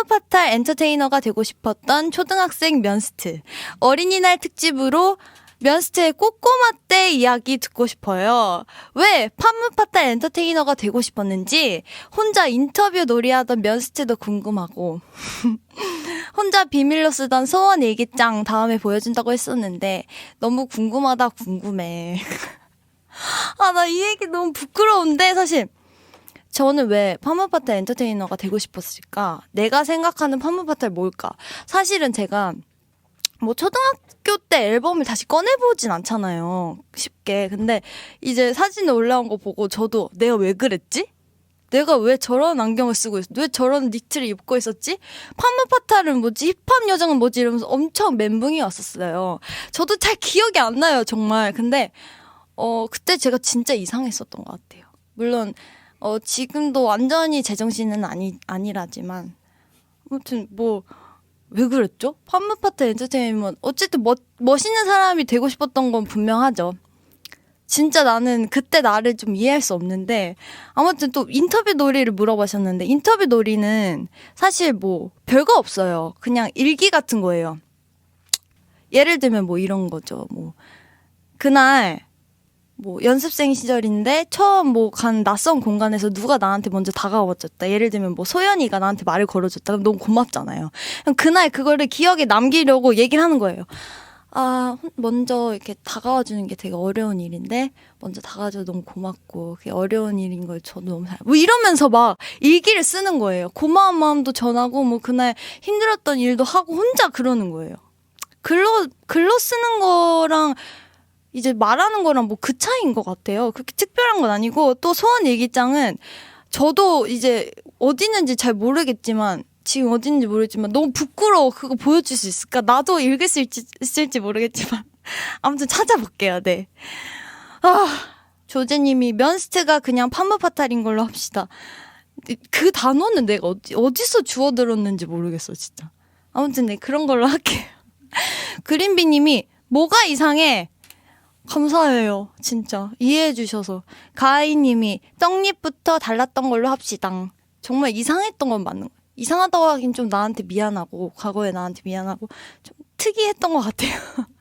파무파탈 엔터테이너가 되고 싶었던 초등학생 면스트. 어린이날 특집으로 면스트의 꼬꼬마 때 이야기 듣고 싶어요. 왜 파무파탈 엔터테이너가 되고 싶었는지 혼자 인터뷰 놀이하던 면스트도 궁금하고 혼자 비밀로 쓰던 소원 일기장 다음에 보여준다고 했었는데 너무 궁금하다 궁금해. 아 나 이 얘기 너무 부끄러운데 사실 저는 왜 파무파탈 엔터테이너가 되고 싶었을까? 내가 생각하는 파무파탈 뭘까? 사실은 제가 뭐 초등학교 때 앨범을 다시 꺼내보진 않잖아요. 쉽게. 근데 이제 사진에 올라온 거 보고 저도 내가 왜 그랬지? 내가 왜 저런 안경을 쓰고 있어? 왜 저런 니트를 입고 있었지? 파무파탈은 뭐지? 힙합 여정은 뭐지? 이러면서 엄청 멘붕이 왔었어요. 저도 잘 기억이 안 나요, 정말. 근데, 어, 그때 제가 진짜 이상했었던 것 같아요. 물론, 어, 지금도 완전히 제정신은 아니, 아니라지만. 아무튼, 뭐, 왜 그랬죠? 판무파트 엔터테인먼트. 어쨌든 멋, 멋있는 사람이 되고 싶었던 건 분명하죠. 진짜 나는 그때 나를 좀 이해할 수 없는데 아무튼 또 인터뷰 놀이를 물어보셨는데 인터뷰 놀이는 사실 뭐 별거 없어요. 그냥 일기 같은 거예요. 예를 들면 뭐 이런 거죠. 뭐 그날 뭐 연습생 시절인데 처음 뭐 간 낯선 공간에서 누가 나한테 먼저 다가와줬다. 예를 들면 뭐 소연이가 나한테 말을 걸어줬다. 그럼 너무 고맙잖아요. 그럼 그날 그거를 기억에 남기려고 얘기를 하는 거예요. 아, 먼저 이렇게 다가와 주는 게 되게 어려운 일인데, 먼저 다가와줘서 너무 고맙고, 그게 어려운 일인 걸 저도 너무 잘, 뭐 이러면서 막 일기를 쓰는 거예요. 고마운 마음도 전하고, 뭐 그날 힘들었던 일도 하고, 혼자 그러는 거예요. 글로, 글로 쓰는 거랑, 이제 말하는 거랑 뭐 그 차이인 것 같아요. 그렇게 특별한 건 아니고, 또 소원 일기장은, 저도 이제 어디 있는지 잘 모르겠지만, 지금 어디 있는지 모르겠지만 너무 부끄러워 그거 보여줄 수 있을까? 나도 읽을 수 있을지, 있을지 모르겠지만 아무튼 찾아볼게요. 네. 아 조제님이 면스트가 그냥 파무파탈인 걸로 합시다. 그 단어는 내가 어디, 어디서 주워 들었는지 모르겠어 진짜. 아무튼 네 그런 걸로 할게요. 그린비님이 뭐가 이상해? 감사해요. 진짜. 이해해 주셔서. 가아이님이 떡잎부터 달랐던 걸로 합시다. 정말 이상했던 건 맞는 거예요. 이상하다고 하긴 좀 나한테 미안하고 과거에 나한테 미안하고 좀 특이했던 것 같아요.